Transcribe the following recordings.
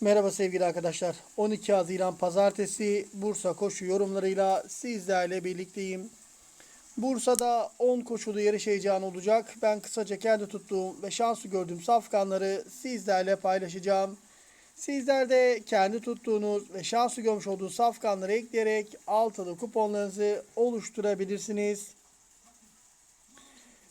Merhaba sevgili arkadaşlar. 12 Haziran Pazartesi Bursa koşu yorumlarıyla sizlerle birlikteyim. Bursa'da 10 koşulu yarış heyecanı olacak. Ben kısaca kendi tuttuğum ve şansı gördüğüm safkanları sizlerle paylaşacağım. Sizler de kendi tuttuğunuz ve şansı görmüş olduğunuz safkanları ekleyerek altılı kuponlarınızı oluşturabilirsiniz.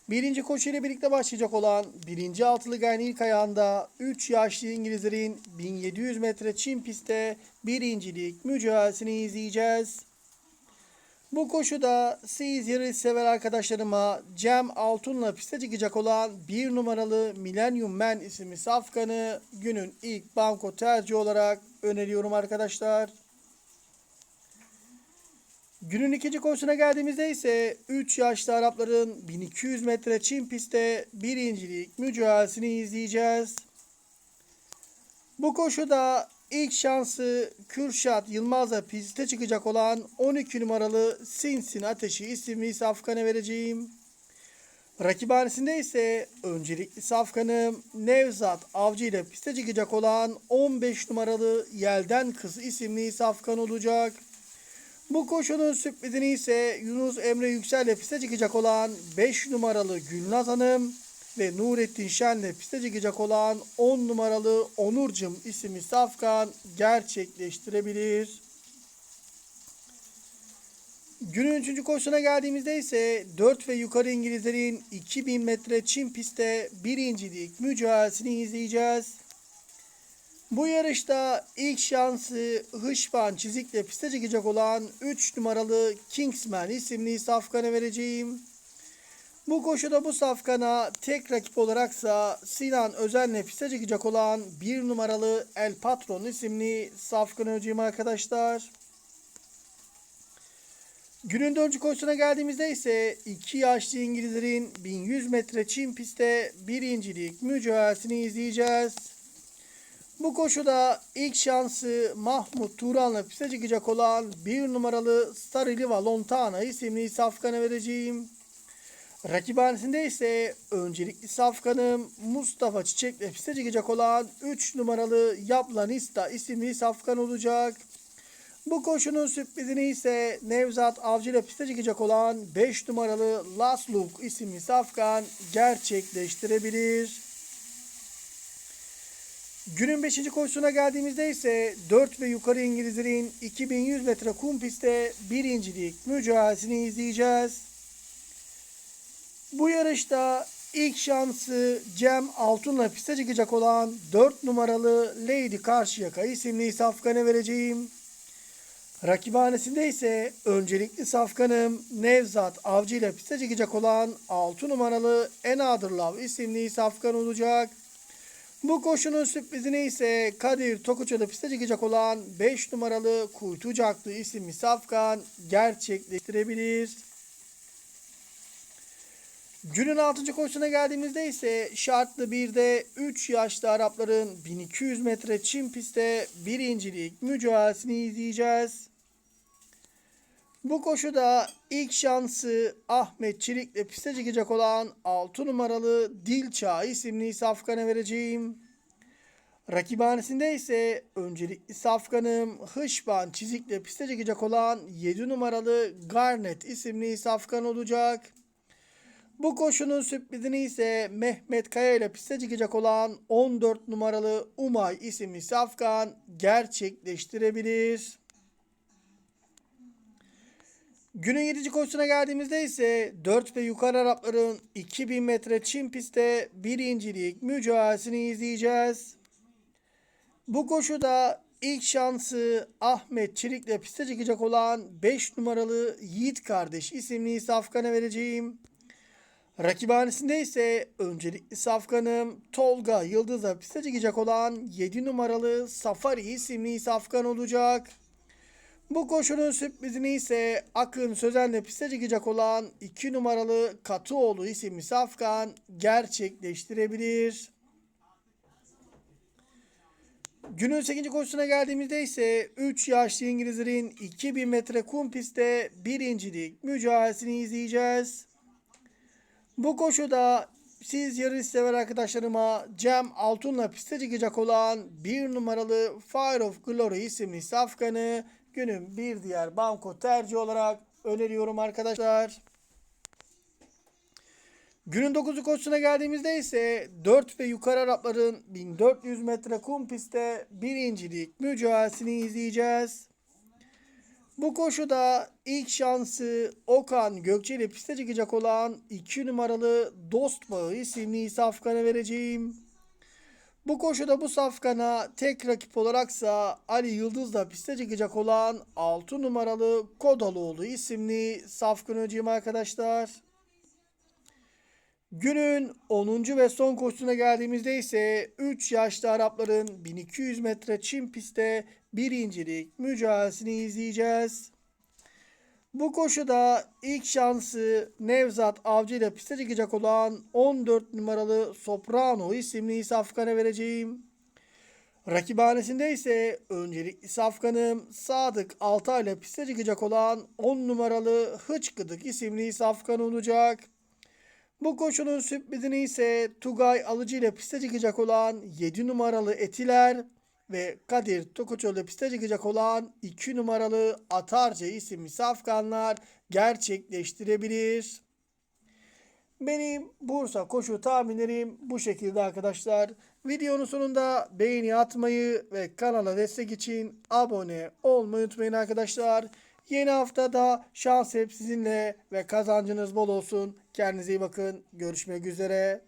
Birinci koşu ile birlikte başlayacak olan birinci altılı gayen ilk ayağında 3 yaşlı İngilizlerin 1700 metre çim pistte birincilik mücadelesini izleyeceğiz. Bu koşuda yarış sever arkadaşlarıma Cem Altun'la piste çıkacak olan bir numaralı Millennium Man isimli safkanı günün ilk banko tercih olarak öneriyorum arkadaşlar. Günün ikinci koşusuna geldiğimizde ise 3 yaşlı Arapların 1200 metre çim pistte birincilik mücadelesini izleyeceğiz. Bu koşuda ilk şansı Kürşat Yılmaz'la piste çıkacak olan 12 numaralı Sinsin Ateşi isimli safkanı vereceğim. Rakibhanesinde ise öncelikli safkanım Nevzat Avcı ile piste çıkacak olan 15 numaralı Yelden Kız isimli safkan olacak. Bu koşunun sürprizini ise Yunus Emre Yüksel ile piste çıkacak olan 5 numaralı Gülnaz Hanım ve Nurettin Şen ile piste çıkacak olan 10 numaralı Onurcum isimli safkan gerçekleştirebilir. Günün 3. koşusuna geldiğimizde ise 4 ve yukarı İngilizlerin 2000 metre çim pistte birincilik mücadelesini izleyeceğiz. Bu yarışta ilk şansı Hışvan çizikle piste çıkacak olan 3 numaralı Kingsman isimli safkana vereceğim. Bu koşuda bu safkana tek rakip olaraksa Sinan Özen'le piste çıkacak olan 1 numaralı El Patron isimli safkanı vereceğim arkadaşlar. Günün dördüncü koşusuna geldiğimizde ise 2 yaşlı İngilizlerin 1100 metre çim pistte birincilik mücadelesini izleyeceğiz. Bu koşuda ilk şansı Mahmut Turan'la piste çıkacak olan bir numaralı Stariliva Lontana isimli safkanı vereceğim. Rakibhanesinde ise öncelikli safkanım Mustafa Çiçek'le piste çıkacak olan 3 numaralı Yaplanista isimli safkan olacak. Bu koşunun sürprizini ise Nevzat Avcı ile piste çıkacak olan 5 numaralı Lasluk isimli safkan gerçekleştirebilir. Günün 5. koşusuna geldiğimizde ise 4 ve yukarı İngilizlerin 2100 metre kum pistte birincilik mücadelesini izleyeceğiz. Bu yarışta ilk şansı Cem Altun'la piste çıkacak olan 4 numaralı Lady Karşıyaka isimli safkanı vereceğim. Rakibhanesinde ise öncelikli safkanım Nevzat Avcı ile piste çıkacak olan 6 numaralı Love isimli safkan olacak. Bu koşunun sürprizini ise Kadir Tokuçalı piste çıkacak olan 5 numaralı Kuytucaklı isimli safkan gerçekleştirebilir. Günün 6. koşusuna geldiğimizde ise şartlı bir de 3 yaşlı Arapların 1200 metre çim pistte birincilik mücadelesini izleyeceğiz. Bu koşuda ilk şansı Ahmet Çelik'le piste çıkacak olan 6 numaralı Dilça isimli safkana vereceğim. Rakibhanesinde ise öncelikli safkanım Hışban Çizik'le piste çıkacak olan 7 numaralı Garnet isimli safkan olacak. Bu koşunun sürprizini ise Mehmet Kaya ile piste çıkacak olan 14 numaralı Umay isimli safkan gerçekleştirebilir. Günün 7. koşusuna geldiğimizde ise 4 ve yukarı Arapların 2000 metre çim pistte birincilik mücadelesini izleyeceğiz. Bu koşuda ilk şansı Ahmet Çelik'le piste çıkacak olan 5 numaralı Yiğit Kardeş isimli safkana vereceğim. Rakibhanesinde ise öncelikli safkanım Tolga Yıldız'a piste çıkacak olan 7 numaralı Safari isimli safkan olacak. Bu koşunun sürprizini ise Akın Sözen'le piste çıkacak olan 2 numaralı Katıoğlu isimli safkan gerçekleştirebilir. Günün 8. koşusuna geldiğimizde ise 3 yaşlı İngilizlerin 2000 metre kum pistte birincilik mücadelesini izleyeceğiz. Bu koşuda siz yarış sever arkadaşlarıma Cem Altun'la piste çıkacak olan bir numaralı Fire of Glory isimli safkanı günün bir diğer banko tercih olarak öneriyorum arkadaşlar. Günün 9'u koşusuna geldiğimizde ise 4 ve yukarı Arapların 1400 metre kum pistte birincilik mücadelesini izleyeceğiz. Bu koşuda ilk şansı Okan Gökçe ile piste çıkacak olan 2 numaralı Dost Bağı isimli safkana vereceğim. Bu koşuda bu safkana tek rakip olaraksa Ali Yıldız'la piste çıkacak olan 6 numaralı Kodaloğlu isimli safkan öcüğüm arkadaşlar. Günün 10. ve son koşusuna geldiğimizde ise 3 yaşlı Arapların 1200 metre çim pistte birincilik mücadelesini izleyeceğiz. Bu koşuda ilk şansı Nevzat Avcı ile piste çıkacak olan 14 numaralı Soprano isimli safkana vereceğim. Rakibhanesinde ise öncelikli safkanım Sadık Altay ile piste çıkacak olan 10 numaralı Hıçkıdık isimli safkan olacak. Bu koşunun sürprizini ise Tugay Alıcı ile piste çıkacak olan 7 numaralı Etiler ve Kadir Tokuçoğlu ile piste çıkacak olan 2 numaralı Atarca isimli safkanlar gerçekleştirebilir. Benim Bursa koşu tahminlerim bu şekilde arkadaşlar. Videonun sonunda beğeni atmayı ve kanala destek için abone olmayı unutmayın arkadaşlar. Yeni haftada şans hep sizinle ve kazancınız bol olsun. Kendinize iyi bakın. Görüşmek üzere.